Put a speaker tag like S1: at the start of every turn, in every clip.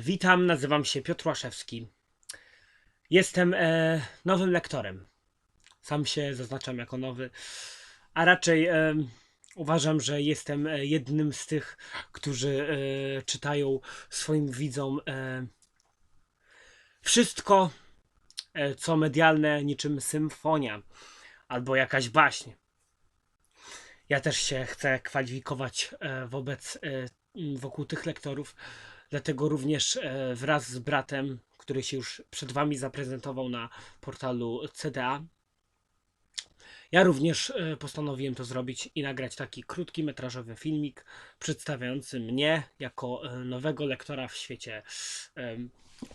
S1: Witam, nazywam się Piotr Łaszewski. Jestem e, nowym lektorem. Sam się zaznaczam jako nowy, a raczej e, uważam, że jestem e, jednym z tych, którzy e, czytają swoim widzom e, wszystko, e, co medialne, niczym symfonia albo jakaś baśń. Ja też się chcę kwalifikować e, wobec, e, wokół tych lektorów, dlatego również e, wraz z bratem, który się już przed Wami zaprezentował na portalu CDA, ja również e, postanowiłem to zrobić i nagrać taki krótki metrażowy filmik przedstawiający mnie jako e, nowego lektora w świecie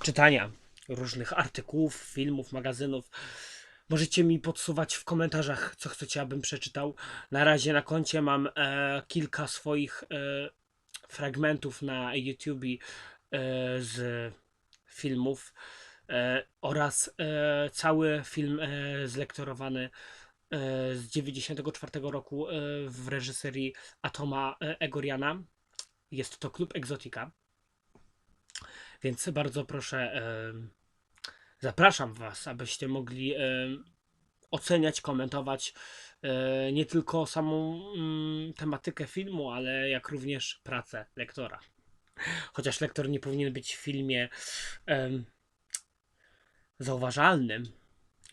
S1: czytania różnych artykułów, filmów, magazynów. Możecie mi podsuwać w komentarzach, co chcecie, abym przeczytał. Na razie na koncie mam e, kilka swoich fragmentów na YouTube e, z filmów e, oraz e, cały film zlektorowany z 94 roku w reżyserii Atoma Egoriana. Jest to Klub Egzotika. Więc bardzo proszę, zapraszam Was, abyście mogli oceniać, komentować e, nie tylko samą mm, tematykę filmu, ale jak również pracę lektora. Chociaż lektor nie powinien być w filmie zauważalnym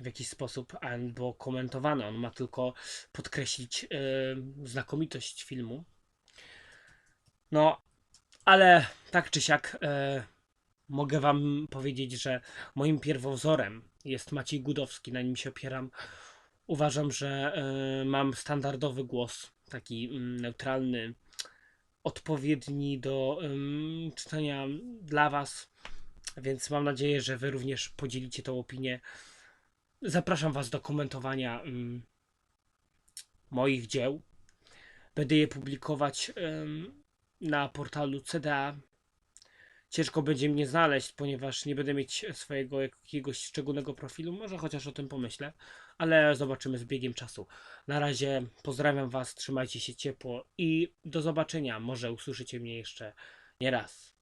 S1: w jakiś sposób albo komentowany. On ma tylko podkreślić em, znakomitość filmu. No, ale tak czy siak e, mogę Wam powiedzieć, że moim pierwowzorem jest Maciej Gudowski, na nim się opieram. Uważam, że e, mam standardowy głos, taki mm, neutralny, odpowiedni do czytania dla Was, więc mam nadzieję, że Wy również podzielicie tą opinię. Zapraszam Was do komentowania ym, moich dzieł. Będę je publikować na portalu CDA. Ciężko będzie mnie znaleźć, ponieważ nie będę mieć swojego jakiegoś szczególnego profilu. Może chociaż o tym pomyślę, ale zobaczymy z biegiem czasu. Na razie pozdrawiam Was, trzymajcie się ciepło i do zobaczenia. Może usłyszycie mnie jeszcze nie raz.